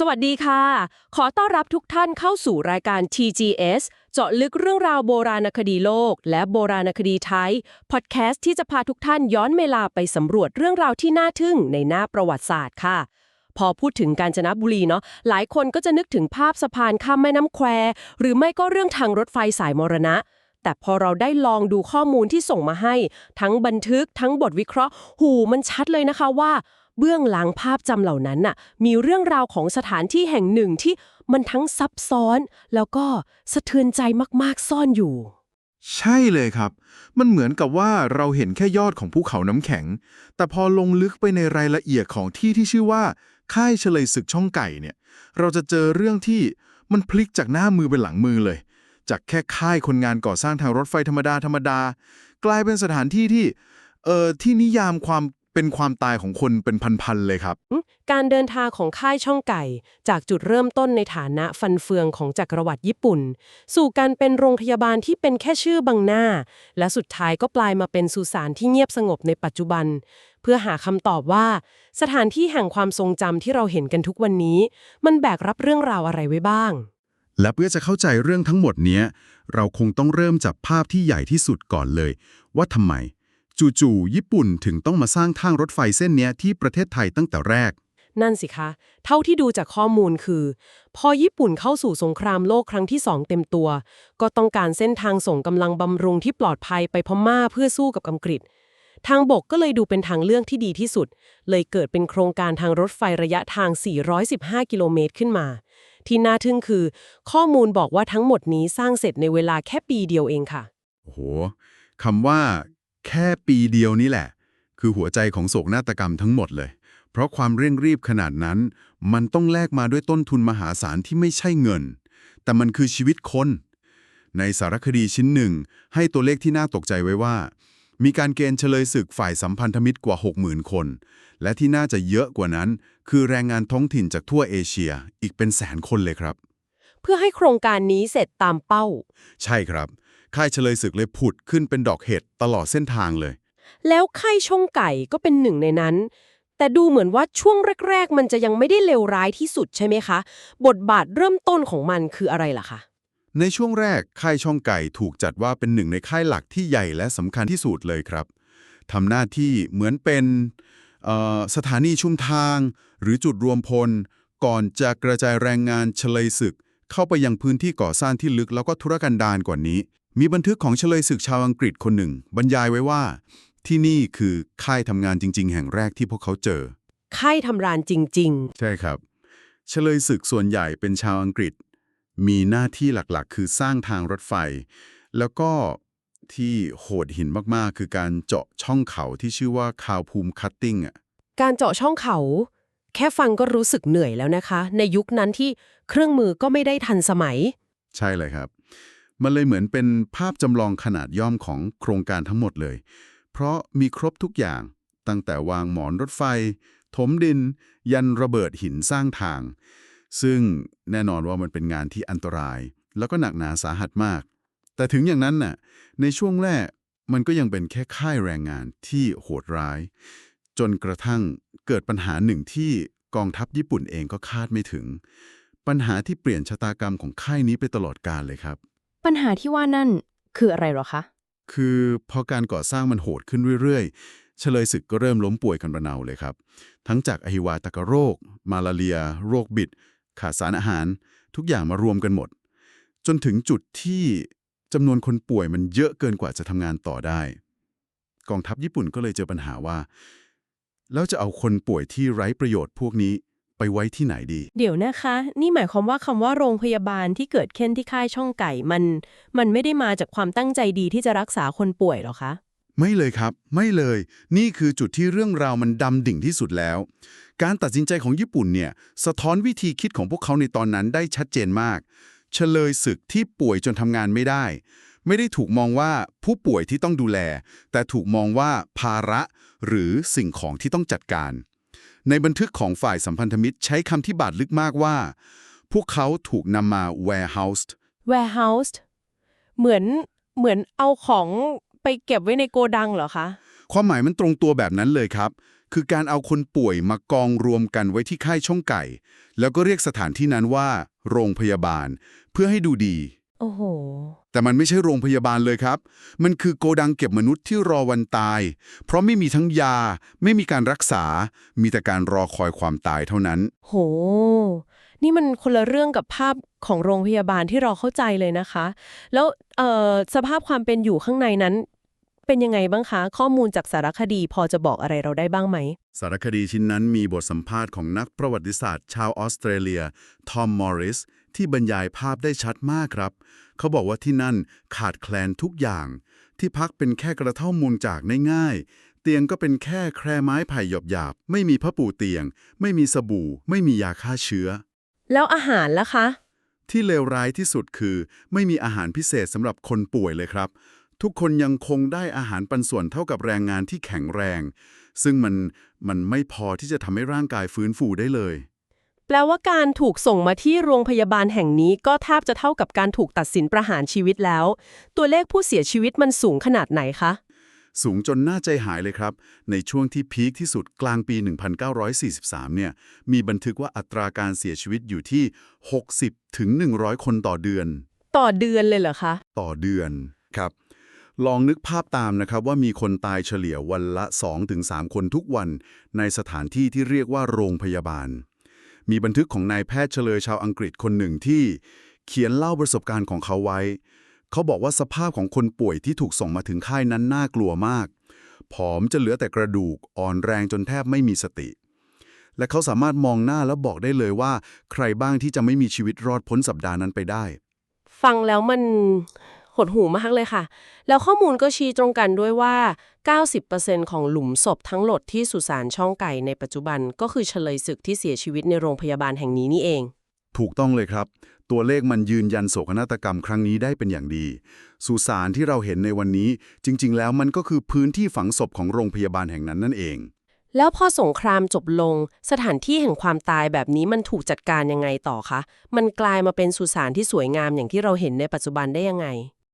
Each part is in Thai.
สวัสดีค่ะ ขอต้อนรับทุกท่านเข้าสู่รายการ TGS เจาะลึกเรื่องราวโบราณคดีโลก และโบราณคดีไทย พอดแคสต์ที่จะพาทุกท่านย้อนเวลาไปสำรวจเรื่องราวที่น่าทึ่งในหน้าประวัติศาสตร์ค่ะ พอพูดถึงกาญจนบุรีเนาะ หลายคนก็จะนึกถึงภาพสะพานข้ามแม่น้ำแคว หรือไม่ก็เรื่องทางรถไฟสายมรณะ แต่พอเราได้ลองดูข้อมูลที่ส่งมาให้ ทั้งบันทึกทั้งบทวิเคราะห์ หูมันชัดเลยนะคะว่า เบื้องหลังภาพจำเหล่านั้นน่ะมีเรื่องราวของสถานที่แห่งหนึ่งที่มันทั้งซับซ้อน แล้วก็สะเทือนใจมากๆซ่อนอยู่ ใช่เลยครับ มันเหมือนกับว่าเราเห็นแค่ยอดของภูเขาน้ำแข็ง แต่พอลงลึกไปในรายละเอียดของที่ที่ชื่อว่า ค่ายเฉลยศึกช่องไก่เนี่ย เราจะเจอเรื่องที่มันพลิกจากหน้ามือเป็นหลังมือเลย จากแค่ค่ายคนงานก่อสร้างทางรถไฟธรรมดาธรรมดากลายเป็นสถานที่ที่เอ่อที่นิยามความ เป็นความตายของคนเป็นพันๆเลยครับ การเดินทางของค่ายช่องไก่ จากจุดเริ่มต้นในฐานะฟันเฟืองของจักรวรรดิญี่ปุ่น สู่การเป็นโรงพยาบาลที่เป็นแค่ชื่อบังหน้า และสุดท้ายก็ปลายมาเป็นสุสานที่เงียบสงบในปัจจุบัน เพื่อหาคำตอบว่า สถานที่แห่งความทรงจำที่เราเห็นกันทุกวันนี้ มันแบกรับเรื่องราวอะไรไว้บ้าง และเพื่อจะเข้าใจเรื่องทั้งหมดเนี้ยเราคงต้องเริ่มจากภาพที่ใหญ่ที่สุดก่อนเลย ว่าทำไม จู่ๆญี่ปุ่นถึงต้องมาสร้างทางรถไฟเส้นเนี้ยที่ประเทศไทยตั้งแต่แรก นั่นสิคะ เท่าที่ดูจากข้อมูลคือ พอญี่ปุ่นเข้าสู่สงครามโลกครั้งที่สองเต็มตัว ก็ต้องการเส้นทางส่งกำลังบำรุงที่ปลอดภัยไปพม่าเพื่อสู้กับอังกฤษ ทางบกก็เลยดูเป็นทางเลือกที่ดีที่สุด เลยเกิดเป็นโครงการทางรถไฟระยะทาง 415 กิโลเมตรขึ้นมา ที่น่าทึ่งคือ ข้อมูลบอกว่าทั้งหมดนี้สร้างเสร็จในเวลาแค่ปีเดียวเองค่ะ โอ้โหคำว่า แค่ปีเดียวนี่แหละ คือหัวใจของโศกนาฏกรรมทั้งหมดเลย เพราะความเร่งรีบขนาดนั้น มันต้องแลกมาด้วยต้นทุนมหาศาลที่ไม่ใช่เงิน แต่มันคือชีวิตคน ในสารคดีชิ้นหนึ่ง ให้ตัวเลขที่น่าตกใจไว้ว่า มีการเกณฑ์เฉลยศึกฝ่ายสัมพันธมิตรกว่า 60,000 คน และที่น่าจะเยอะกว่านั้น คือแรงงานท้องถิ่นจากทั่วเอเชียอีกเป็นแสนคนเลยครับ เพื่อให้โครงการนี้เสร็จตามเป้า ใช่ครับ ค่ายเฉลยศึกเลยผุดขึ้นเป็นดอกเห็ดตลอดเส้นทางเลย แล้วค่ายช่องไก่ก็เป็นหนึ่งในนั้น แต่ดูเหมือนว่าช่วงแรก ๆ มันจะยังไม่ได้เลวร้ายที่สุดใช่ไหมคะ บทบาทเริ่มต้นของมันคืออะไรล่ะคะในช่วงแรกค่ายช่องไก่ถูกจัดว่าเป็นหนึ่งในค่ายหลักที่ใหญ่และสำคัญที่สุดเลยครับทำหน้าที่เหมือนเป็นเอ่อสถานีชุมทาง หรือจุดรวมพล ก่อนจะกระจายแรงงานเฉลยศึก เข้าไปยังพื้นที่ก่อสร้างที่ลึกแล้วก็ธุรกันดารกว่านี้ มีบันทึกของเฉลยศึกชาวอังกฤษคนหนึ่ง บรรยายไว้ว่า ที่นี่คือค่ายทำงานจริง ๆ แห่งแรกที่พวกเขาเจอ ค่ายทำรานจริง ใช่ครับ เฉลยศึกส่วนใหญ่เป็นชาวอังกฤษ มีหน้าที่หลักๆ คือสร้างทางรถไฟ แล้วก็ที่โหดหินมากๆ คือการเจาะช่องเขาที่ชื่อว่าคาวภูมิคัตติ้งอะ ๆ การเจาะช่องเขา แค่ฟังก็รู้สึกเหนื่อยแล้วนะคะ ในยุคนั้นที่เครื่องมือก็ไม่ได้ทันสมัย ใช่เลยครับ มันเลยเหมือนเป็นภาพจำลองขนาดย่อมของโครงการทั้งหมดเลย เพราะมีครบทุกอย่าง ตั้งแต่วางหมอนรถไฟ ถมดิน ยันระเบิดหินสร้างทาง ซึ่งแน่นอนว่ามันเป็นงานที่อันตราย แล้วก็หนักหนาสาหัสมาก แต่ถึงอย่างนั้นน่ะ ในช่วงแรกมันก็ยังเป็นแค่ค่ายแรงงานที่โหดร้าย จนกระทั่งเกิดปัญหาหนึ่งที่กองทัพญี่ปุ่นเองก็คาดไม่ถึง ปัญหาที่เปลี่ยนชะตากรรมของค่ายนี้ไปตลอดกาลเลยครับ ปัญหาที่ว่านั่นคืออะไรหรอคะ คือพอการก่อสร้างมันโหดขึ้นเรื่อยๆ เฉลยศึกก็เริ่มล้มป่วยกันระนาวเลยครับ ทั้งจากอหิวาตกโรค มาลาเรีย โรคบิด ขาดสารอาหาร ทุกอย่างมารวมกันหมด จนถึงจุดที่จำนวนคนป่วยมันเยอะเกินกว่าจะทำงานต่อได้ กองทัพญี่ปุ่นก็เลยเจอปัญหาว่า แล้วจะเอาคนป่วยที่ไร้ประโยชน์พวกนี้ ไปไว้ที่ไหนดี เดี๋ยวนะคะ นี่หมายความว่าคำว่าโรงพยาบาลที่เกิดขึ้นที่ค่ายช่องไก่มัน มันไม่ได้มาจากความตั้งใจดีที่จะรักษาคนป่วยหรอคะ ไม่เลยครับ ไม่เลย นี่คือจุดที่เรื่องราวมันดำดิ่งที่สุดแล้ว การตัดสินใจของญี่ปุ่นเนี่ย สะท้อนวิธีคิดของพวกเขาในตอนนั้นได้ชัดเจนมาก เฉลยศึกที่ป่วยจนทำงานไม่ได้ ไม่ได้ถูกมองว่าผู้ป่วยที่ต้องดูแล แต่ถูกมองว่าภาระ หรือสิ่งของที่ต้องจัดการ ในบันทึกของฝ่ายสัมพันธมิตรใช้คำที่บาดลึกมากว่า พวกเขาถูกนำมา warehoused warehouse เหมือนเหมือนเอาของไปเก็บไว้ในโกดังเหรอคะ ความหมายมันตรงตัวแบบนั้นเลยครับ คือการเอาคนป่วยมากองรวมกันไว้ที่ค่ายช่องไก่ แล้วก็เรียกสถานที่นั้นว่า โรงพยาบาล เพื่อให้ดูดี โอ้โห แต่มันไม่ใช่โรงพยาบาลเลยครับ มันคือโกดังเก็บมนุษย์ที่รอวันตาย เพราะไม่มีทั้งยา ไม่มีการรักษา มีแต่การรอคอยความตายเท่านั้น โห นี่มันคนละเรื่องกับภาพของโรงพยาบาลที่เราเข้าใจเลยนะคะ แล้วเอ่อสภาพความเป็นอยู่ข้างในนั้น เป็นยังไงบ้างคะ ข้อมูลจากสารคดีพอจะบอกอะไรเราได้บ้างไหม สารคดีชิ้นนั้นมีบทสัมภาษณ์ของนักประวัติศาสตร์ ชาวออสเตรเลีย ทอม มอริส ที่บรรยายภาพได้ชัดมากครับ เขาบอกว่าที่นั่นขาดแคลนทุกอย่าง ที่พักเป็นแค่กระท่อมมุงจากง่ายๆเตียงก็เป็นแค่แคร่ไม้ไผ่หยาบๆไม่มีผ้าปูเตียง ไม่มีสบู่ ไม่มียาฆ่าเชื้อ แล้วอาหารล่ะคะ ที่เลวร้ายที่สุดคือ ไม่มีอาหารพิเศษสำหรับคนป่วยเลยครับ ทุกคนยังคงได้อาหารปันส่วนเท่ากับแรงงานที่แข็งแรง ซึ่งมันมันไม่พอที่จะทำให้ร่างกายฟื้นฟูได้เลย แปลว่าการถูกส่งมาที่โรงพยาบาลแห่งนี้ก็แทบจะเท่ากับการถูกตัดสินประหารชีวิตแล้ว ตัวเลขผู้เสียชีวิตมันสูงขนาดไหนคะ สูงจนน่าใจหายเลยครับ ในช่วงที่พีคที่สุดกลางปี 1943 เนี่ย มีบันทึกว่าอัตราการเสียชีวิตอยู่ที่ 60 ถึง 100 คนต่อเดือน ต่อเดือนเลยเหรอคะ ต่อเดือนครับ ลองนึกภาพตามนะครับว่ามีคนตายเฉลี่ยวันละ 2-3 คนทุกวัน ในสถานที่ที่เรียกว่าโรงพยาบาล มีบันทึกของนายแพทย์เฉลยชาวอังกฤษคนหนึ่งที่เขียนเล่าประสบการณ์ของเขาไว้ เขาบอกว่าสภาพของคนป่วยที่ถูกส่งมาถึงค่ายนั้นน่ากลัวมาก ผอมจะเหลือแต่กระดูกอ่อนแรงจนแทบไม่มีสติ และเขาสามารถมองหน้าแล้วบอกได้เลยว่า ใครบ้างที่จะไม่มีชีวิตรอดพ้นสัปดาห์นั้นไปได้ ฟังแล้วมัน หดหูมากเลยค่ะ แล้วข้อมูลก็ชี้ตรงกันด้วยว่า 90%ของหลุมศพทั้งหมดที่สุสานช่องไก่ในปัจจุบันก็คือเฉลยศึกที่เสียชีวิตในโรงพยาบาลแห่งนี้นี่เอง ถูกต้องเลยครับ ตัวเลขมันยืนยันโศกนาฏกรรมครั้งนี้ได้เป็นอย่างดี สุสานที่เราเห็นในวันนี้ จริง ๆ แล้วมันก็คือพื้นที่ฝังศพของโรงพยาบาลแห่งนั้นนั่นเอง แล้วพอสงครามจบลง สถานที่แห่งความตายแบบนี้มันถูกจัดการยังไงต่อคะ มันกลายมาเป็นสุสานที่สวยงามอย่างที่เราเห็นในปัจจุบันได้ยังไง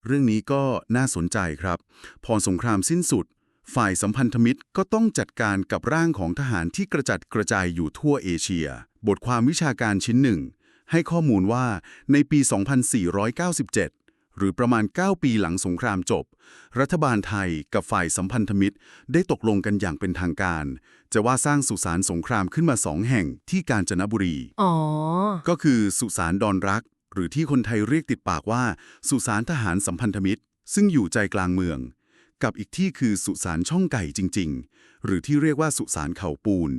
เรื่องนี้ก็น่าสนใจครับ พอสงครามสิ้นสุด ฝ่ายสัมพันธมิตรก็ต้องจัดการกับร่างของทหารที่กระจัดกระจายอยู่ทั่วเอเชีย บทความวิชาการชิ้นหนึ่ง ให้ข้อมูลว่าในปี 2497หรือประมาณ 9 ปีหลังสงครามจบ รัฐบาลไทยกับฝ่ายสัมพันธมิตร ได้ตกลงกันอย่างเป็นทางการ จะว่าสร้างสุสานสงครามขึ้นมาสองแห่งที่กาญจนบุรี อ๋อ ก็คือสุสานดอนรัก หรือที่คนไทยเรียกติดปากว่า สุสานทหารสัมพันธมิตร ซึ่งอยู่ใจกลางเมือง กับอีกที่คือสุสานช่องไก่จริง ๆ หรือที่เรียกว่าสุสานเขาปูน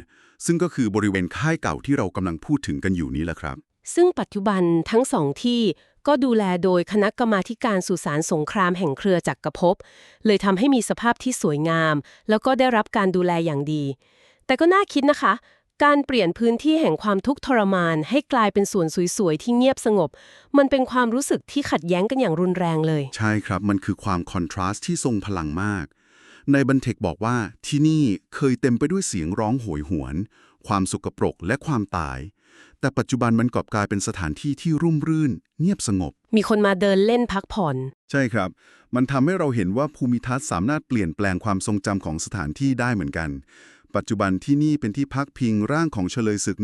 ซึ่งก็คือบริเวณค่ายเก่าที่เรากำลังพูดถึงกันอยู่นี้แหละครับ ซึ่งปัจจุบันทั้งสองที่ก็ดูแลโดยคณะกรรมาการสุสานสงครามแห่งเครือจักรภพเลยทำให้มีสภาพที่สวยงาม แล้วก็ได้รับการดูแลอย่างดี แต่ก็น่าคิดนะคะ การเปลี่ยนพื้นที่แห่งความทุกข์ทรมาน ให้กลายเป็นส่วนสวยๆ ที่เงียบสงบ มันเป็นความรู้สึกที่ขัดแย้งกันอย่างรุนแรงเลย ใช่ครับ มันคือความคอนทราสต์ที่ทรงพลังมาก ในบันเทกบอกว่าที่นี่เคยเต็มไปด้วยเสียงร้องโหยหวน ความสุกปรกและความตาย แต่ปัจจุบันมันกลับกลายเป็นสถานที่ที่รุ่มรื่น เงียบสงบ มีคนมาเดินเล่นพักผ่อน ใช่ครับ มันทำให้เราเห็นว่าภูมิทัศน์สามารถเปลี่ยนแปลงความทรงจำของสถานที่ได้เหมือนกัน ปัจจุบันที่นี่เป็นที่พักพิงร่างของเฉลยศึก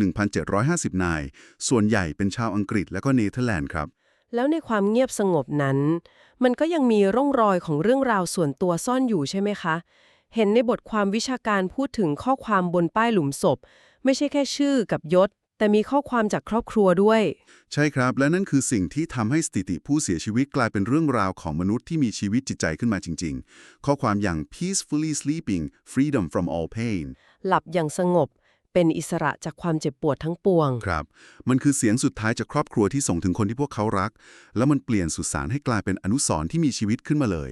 1,750 นาย ส่วนใหญ่เป็นชาวอังกฤษและก็เนเธอร์แลนด์ครับ แล้วในความเงียบสงบนั้น มันก็ยังมีร่องรอยของเรื่องราวส่วนตัวซ่อนอยู่ใช่ไหมคะ เห็นในบทความวิชาการพูดถึงข้อความบนป้ายหลุมศพ ไม่ใช่แค่ชื่อกับยศ แต่มีข้อความจากครอบครัวด้วย ใช่ครับ และนั่นคือสิ่งที่ทำให้สถิติผู้เสียชีวิตกลายเป็นเรื่องราวของมนุษย์ที่มีชีวิตจิตใจขึ้นมาจริง ๆ ข้อความอย่าง peacefully sleeping freedom from all pain หลับอย่างสงบเป็นอิสระจากความเจ็บปวดทั้งปวง ครับ มันคือเสียงสุดท้ายจากครอบครัวที่ส่งถึงคนที่พวกเขารัก แล้วมันเปลี่ยนสุสานให้กลายเป็นอนุสรณ์ที่มีชีวิตขึ้นมาเลย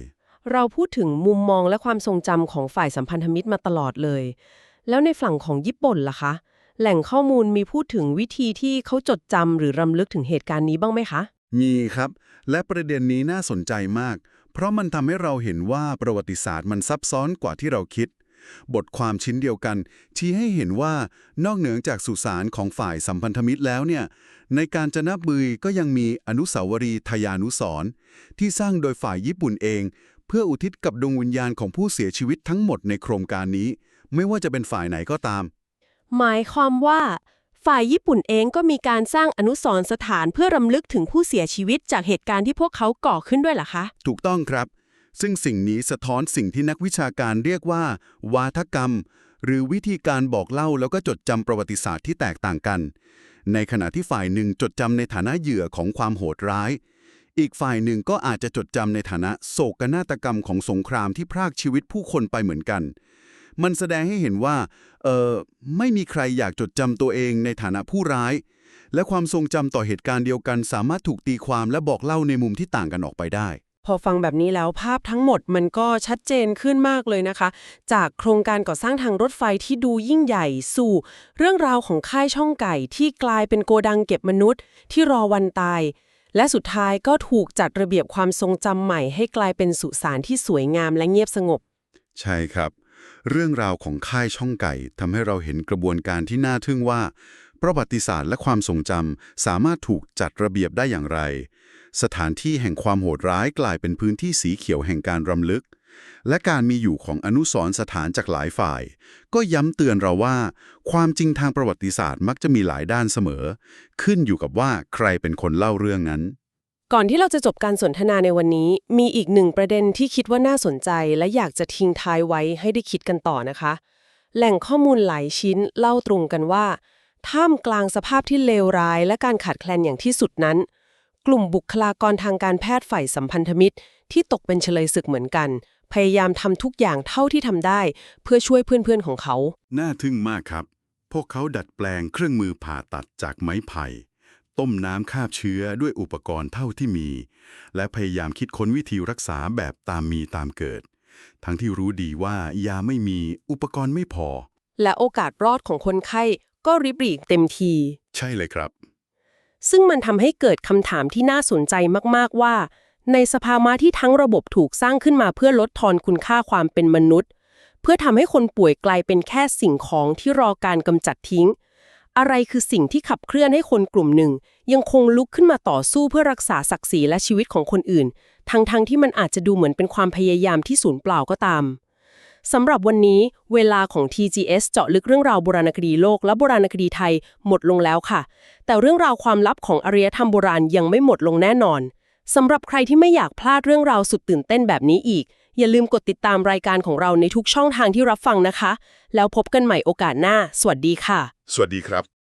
เราพูดถึงมุมมองและความทรงจำของฝ่ายสัมพันธมิตรมาตลอดเลย แล้วในฝั่งของญี่ปุ่นล่ะคะ แหล่งข้อมูลมีพูดถึงวิธีที่เขาจดจำหรือรำลึกถึงเหตุการณ์นี้บ้างไหมคะ มีครับ และประเด็นนี้น่าสนใจมาก เพราะมันทำให้เราเห็นว่าประวัติศาสตร์มันซับซ้อนกว่าที่เราคิด บทความชิ้นเดียวกัน ชี้ให้เห็นว่านอกเหนือจากสุสานของฝ่ายสัมพันธมิตรแล้วเนี่ย ในการจนบุรีก็ยังมีอนุสาวรีย์ทยานุสรณ์ที่สร้างโดยฝ่ายญี่ปุ่นเอง เพื่ออุทิศกับดวงวิญญาณของผู้เสียชีวิตทั้งหมดในโครงการนี้ ไม่ว่าจะเป็นฝ่ายไหนก็ตาม หมายความว่า ฝ่ายญี่ปุ่นเองก็มีการสร้างอนุสรณ์สถานเพื่อรำลึกถึงผู้เสียชีวิตจากเหตุการณ์ที่พวกเขาก่อขึ้นด้วยเหรอคะ ถูกต้องครับ ซึ่งสิ่งนี้สะท้อนสิ่งที่นักวิชาการเรียกว่า วาทกรรม หรือวิธีการบอกเล่าแล้วก็จดจำประวัติศาสตร์ที่แตกต่างกัน ในขณะที่ฝ่ายหนึ่งจดจำในฐานะเหยื่อของความโหดร้าย อีกฝ่ายหนึ่งก็อาจจะจดจำในฐานะโศกนาฏกรรมของสงครามที่พรากชีวิตผู้คนไปเหมือนกัน มันแสดงให้เห็นว่าเออไม่มีใครอยากจดจำตัวเองในฐานะผู้ร้าย และความทรงจำต่อเหตุการณ์เดียวกัน สามารถถูกตีความและบอกเล่าในมุมที่ต่างกันออกไปได้ พอฟังแบบนี้แล้วภาพทั้งหมดมันก็ชัดเจนขึ้นมากเลยนะคะ จากโครงการก่อสร้างทางรถไฟที่ดูยิ่งใหญ่สู่ เรื่องราวของค่ายช่องไก่ที่กลายเป็นโกดังเก็บมนุษย์ ที่รอวันตายและสุดท้ายก็ถูกจัดระเบียบความทรงจำใหม่ให้กลายเป็นสุสานที่สวยงามและเงียบสงบ ใช่ครับ เรื่องราวของค่ายช่องไก่ทำให้เราเห็นกระบวนการที่น่าทึ่งว่า ประวัติศาสตร์และความทรงจำสามารถถูกจัดระเบียบได้อย่างไร สถานที่แห่งความโหดร้ายกลายเป็นพื้นที่สีเขียวแห่งการรำลึก และการมีอยู่ของอนุสรณ์สถานจากหลายฝ่าย ก็ย้ำเตือนเราว่า ความจริงทางประวัติศาสตร์มักจะมีหลายด้านเสมอ ขึ้นอยู่กับว่าใครเป็นคนเล่าเรื่องนั้น ก่อนที่เราจะจบการสนทนาในวันนี้ มีอีกหนึ่งประเด็นที่คิดว่าน่าสนใจ และอยากจะทิ้งท้ายไว้ให้ได้คิดกันต่อนะคะ แหล่งข้อมูลหลายชิ้นเล่าตรงกันว่า ท่ามกลางสภาพที่เลวร้าย และการขาดแคลนอย่างที่สุดนั้น กลุ่มบุคลากรทางการแพทย์ฝ่ายสัมพันธมิตร ที่ตกเป็นเฉลยศึกเหมือนกัน พยายามทำทุกอย่างเท่าที่ทำได้ เพื่อช่วยเพื่อนๆของเขา น่าทึ่งมากครับ พวกเขาดัดแปลงเครื่องมือผ่าตัดจากไม้ไผ่ ต้มน้ำฆ่าเชื้อด้วยอุปกรณ์เท่าที่มี และพยายามคิดค้นวิธีรักษาแบบตามมีตามเกิด ทั้งที่รู้ดีว่ายาไม่มีอุปกรณ์ไม่พอ และโอกาสรอดของคนไข้ก็ริบหรี่เต็มที ใช่เลยครับ ซึ่งมันทำให้เกิดคำถามที่น่าสนใจมากๆว่า ในสภาวะที่ทั้งระบบถูกสร้างขึ้นมาเพื่อลดทอนคุณค่าความเป็นมนุษย์ เพื่อทำให้คนป่วยกลายเป็นแค่สิ่งของที่รอการกำจัดทิ้ง อะไรคือสิ่งที่ขับเคลื่อนให้คนกลุ่มหนึ่ง ยังคงลุกขึ้นมาต่อสู้เพื่อรักษาศักดิ์ศรีและชีวิตของคนอื่น ทั้งๆทที่มันอาจจะดูเหมือนเป็นความพยายามที่สูญเปล่าก็ตามสำหรับวันนี้เวลาของ TGS เจาะลึกเรื่องราวโบราณคดีโลกและโบราณคดีไทยหมดลงแล้วค่ะ แต่เรื่องราวความลับของอารยธรรมโบราณยังไม่หมดลงแน่นอนสำหรับใครที่ไม่อยากพลาดเรื่องราวสุดตื่นเต้นแบบนี้อีก อย่าลืมกดติดตามรายการของเราในทุกช่องทางที่รับฟังนะคะ แล้วพบกันใหม่โอกาสหน้า สวัสดีค่ะ สวัสดีครับ